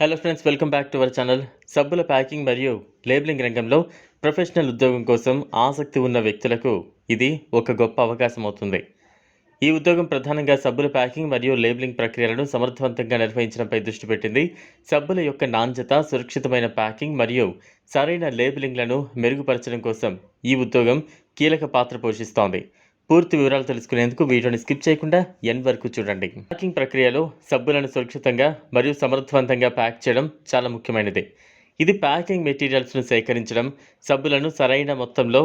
Hello friends welcome back to our channel సబ్బుల packing మరియు labelling రంగంలో professional ఉద్యోగం కోసం ఆసక్తి ఉన్న వ్యక్తులకు ఇది ఒక గొప్ప అవకాశం అవుతుంది. ఈ ఉద్యోగం ప్రధానంగా సబ్బుల ప్యాకింగ్ మరియు లేబులింగ్ ప్రక్రియలను సమర్థవంతంగా నిర్వహించడంపై దృష్టి పెట్టింది. సబ్బుల యొక్క నాణ్యత సురక్షితమైన ప్యాకింగ్ మరియు సరైన లేబులింగ్లను మెరుగుపరచడం కోసం ఈ ఉద్యోగం కీలక పాత్ర పోషిస్తోంది. పూర్తి వివరాలు తెలుసుకునేందుకు వీడియోని స్కిప్ చేయకుండా ఎన్ వరకు చూడండి. ప్యాకింగ్ ప్రక్రియలో సబ్బులను సురక్షితంగా మరియు సమర్థవంతంగా ప్యాక్ చేయడం చాలా ముఖ్యమైనది. ఇది ప్యాకింగ్ మెటీరియల్స్ను సేకరించడం సబ్బులను సరైన మొత్తంలో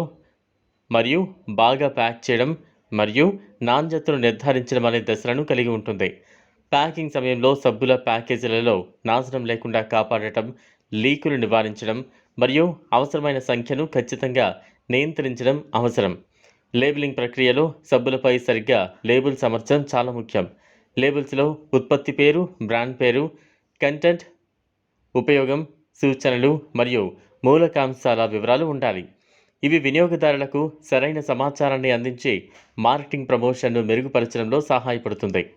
మరియు బాగా ప్యాక్ చేయడం మరియు నాణ్యతను నిర్ధారించడం అనే దశలను కలిగి ఉంటుంది. ప్యాకింగ్ సమయంలో సబ్బుల ప్యాకేజీలలో నాశనం లేకుండా కాపాడటం లీకులు నివారించడం మరియు అవసరమైన సంఖ్యను ఖచ్చితంగా నియంత్రించడం అవసరం. లేబులింగ్ ప్రక్రియలో సబ్బులపై సరిగ్గా లేబుల్స్ అమర్చడం చాలా ముఖ్యం. లేబుల్స్లో ఉత్పత్తి పేరు బ్రాండ్ పేరు కంటెంట్ ఉపయోగం సూచనలు మరియు మూలకాంశాల వివరాలు ఉండాలి. ఇవి వినియోగదారులకు సరైన సమాచారాన్ని అందించి మార్కెటింగ్ ప్రమోషన్ను మెరుగుపరచడంలో సహాయపడుతుంది.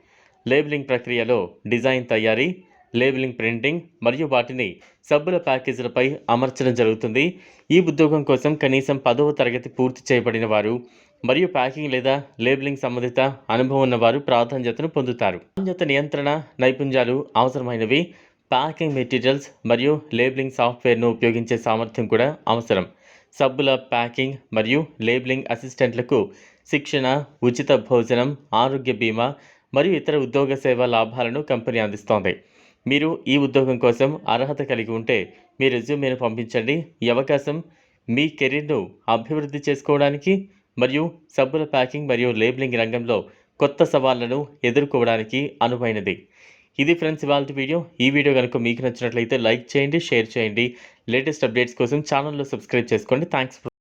లేబులింగ్ ప్రక్రియలో డిజైన్ తయారీ లేబులింగ్ ప్రింటింగ్ మరియు వాటిని సబ్బుల ప్యాకేజీలపై అమర్చడం జరుగుతుంది. ఈ ఉద్యోగం కోసం కనీసం పదవ తరగతి పూర్తి చేయబడిన వారు మరియు ప్యాకింగ్ లేదా లేబులింగ్ సంబంధిత అనుభవం ఉన్నవారు ప్రాధాన్యతను పొందుతారు. నాణ్యత నియంత్రణ నైపుణ్యాలు అవసరమైనవి. ప్యాకింగ్ మెటీరియల్స్ మరియు లేబులింగ్ సాఫ్ట్వేర్ను ఉపయోగించే సామర్థ్యం కూడా అవసరం. సబ్బుల ప్యాకింగ్ మరియు లేబులింగ్ అసిస్టెంట్లకు శిక్షణ ఉచిత భోజనం ఆరోగ్య బీమా మరియు ఇతర ఉద్యోగ సేవ లాభాలను కంపెనీ అందిస్తోంది. మీరు ఈ ఉద్యోగం కోసం అర్హత కలిగి ఉంటే మీ రెజ్యూమేను పంపించండి. ఈ అవకాశం మీ కెరీర్ను అభివృద్ధి చేసుకోవడానికి మరియు సబ్బుల ప్యాకింగ్ మరియు లేబులింగ్ రంగంలో కొత్త సవాళ్ళను ఎదుర్కోవడానికి అనువైనది. ఇది ఫ్రెండ్స్ ఇవాళ వీడియో. ఈ వీడియో కనుక మీకు నచ్చినట్లయితే లైక్ చేయండి షేర్ చేయండి. లేటెస్ట్ అప్డేట్స్ కోసం ఛానల్లో సబ్స్క్రైబ్ చేసుకోండి. థ్యాంక్స్